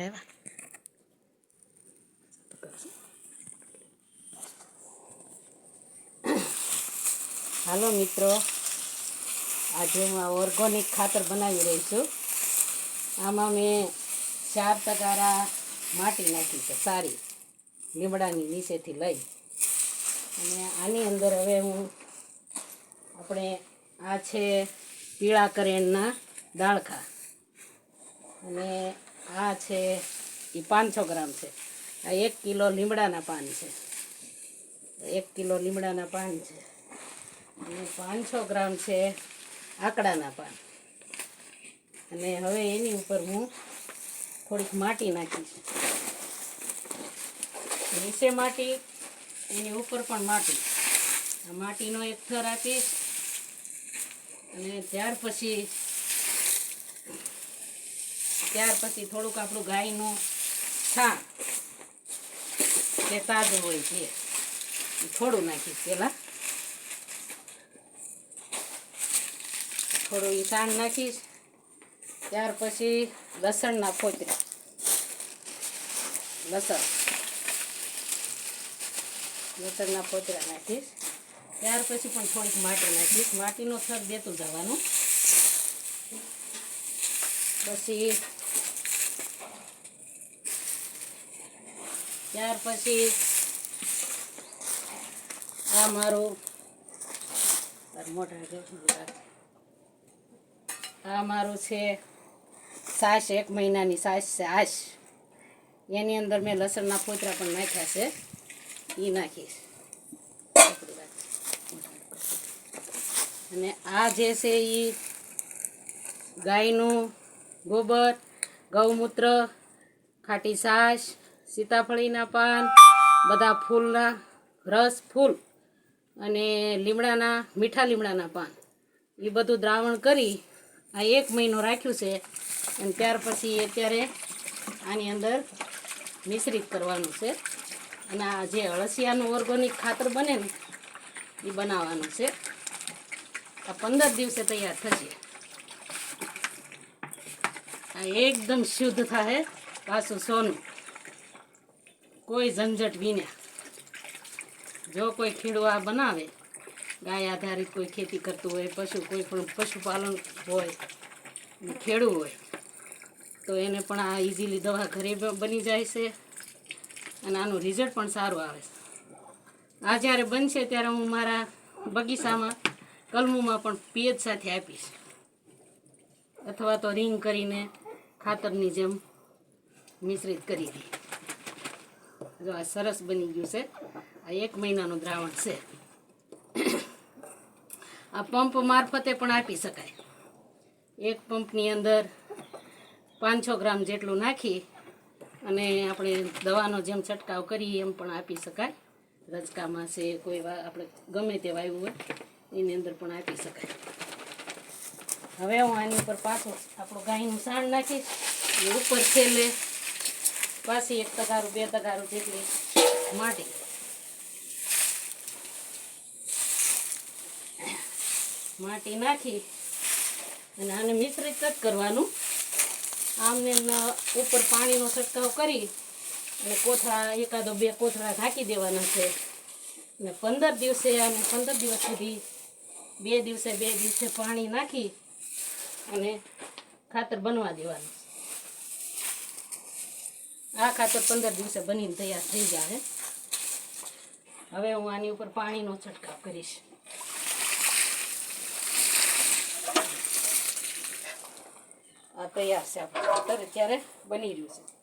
રહેવા હાલો મિત્રો. આજે હું આ ઓર્ગોનિક ખાતર બનાવી રહી છું. આમાં મેં ચાર ટકારા માટી નાખી છે, સારી. લીમડાની નીચેથી લઈ. અને આની અંદર હવે હું આપણે આ છે પીળા કરેણના દાળખા અને આ છે એ પાંચસો ગ્રામ છે. આ એક કિલો લીમડાના પાન છે. એક કિલો લીમડાના પાન છે. અને પાંચસો ગ્રામ છે આકડાના પાન. અને હવે એની ઉપર હું થોડીક માટી નાખીશ. નીચે માટી, એની ઉપર પણ માટી. આ માટીનો એક થર આપીશ. અને ત્યાર પછી ત્યાર પછી થોડુંક આપણું ગાયનું છાણ જે તાજું હોય છે થોડું નાખીશ પહેલાં. થોડું એ છાણ નાખીશ, ત્યાર પછી લસણના ફોતરા લસણ. લસણના ફોતરા નાખીશ. ત્યાર પછી પણ થોડીક માટી નાખીશ. માટીનો થર દેતું જવાનું. પછી ત્યાર પછી આ મારું રાખ. આ મારું છે સાસ એક મહિનાની સાસ છે. આશ એની અંદર મેં લસણના ફોતરા પણ નાખ્યા છે. એ નાખીશ. અને આ જે છે એ ગાયનું ગોબર, ગૌમૂત્ર, ખાટી છાશ સીતાફળીના પાન, બધા ફૂલના રસ, ફૂલ અને લીમડાના, મીઠા લીમડાના પાન. એ બધું દ્રાવણ કરી આ એક મહિનો રાખ્યું છે અને ત્યાર પછી અત્યારે આની અંદર મિશ્રિત કરવાનું છે. અને આ જે અળસિયાનું ઓર્ગોનિક ખાતર બને ને એ બનાવવાનું છે. આ પંદર દિવસે તૈયાર થશે. આ એકદમ શુદ્ધ થાય પાછું સોનું. કોઈ ઝંઝટ વિના. જો કોઈ ખેડૂત આ બનાવે, ગાય આધારિત કોઈ ખેતી કરતું હોય, પશુ કોઈ પણ પશુપાલન હોય ખેડવું ખેડૂ હોય, તો એને પણ આ ઇઝીલી દવા ઘરે બની જાય છે અને આનું રિઝલ્ટ પણ સારું આવે છે. આ જ્યારે બનશે ત્યારે હું મારા બગીચામાં, કલમુમાં પણ પિયત સાથે આપીશ. અથવા તો રિંગ કરીને ખાતરની જેમ મિશ્રિત કરી દઈ જો આ સરસ બની ગયું છે. આ એક મહિનાનું દ્રાવણ છે. આ પંપ મારફતે પણ આપી શકાય. એક પંપની અંદર પાંચસો ગ્રામ જેટલું નાખી અને આપણે દવાનો જેમ છંટકાવ કરીએ એમ પણ આપી શકાય. રજકામાં છે, કોઈ આપણે ગમે તે વાવ્યું હોય, એની અંદર પણ આપી શકાય. હવે હું આની ઉપર પાછો આપણું ગાયનું સાણ નાખીશ. ઉપર છેલ્લે પાછી એક તગારું બે તગારું જેટલી માટી. માટી નાખી અને આને મિશ્રિત જ કરવાનું. આમને ઉપર પાણીનો છંટકાવ કરી અને કોથળા, એકાદો બે કોથળા ઢાંકી દેવાના છે. અને પંદર દિવસે અને પંદર દિવસ સુધી બે દિવસે બે દિવસે પાણી નાખી અને ખાતર બનવા દેવાનું. આ ખાતર પંદર દિવસે બનીને તૈયાર થઈ જાય હવે હું આની ઉપર પાણીનો છંટકાવ કરીશ. આ તૈયાર છે આપણું અત્યારે બની રહ્યું છે.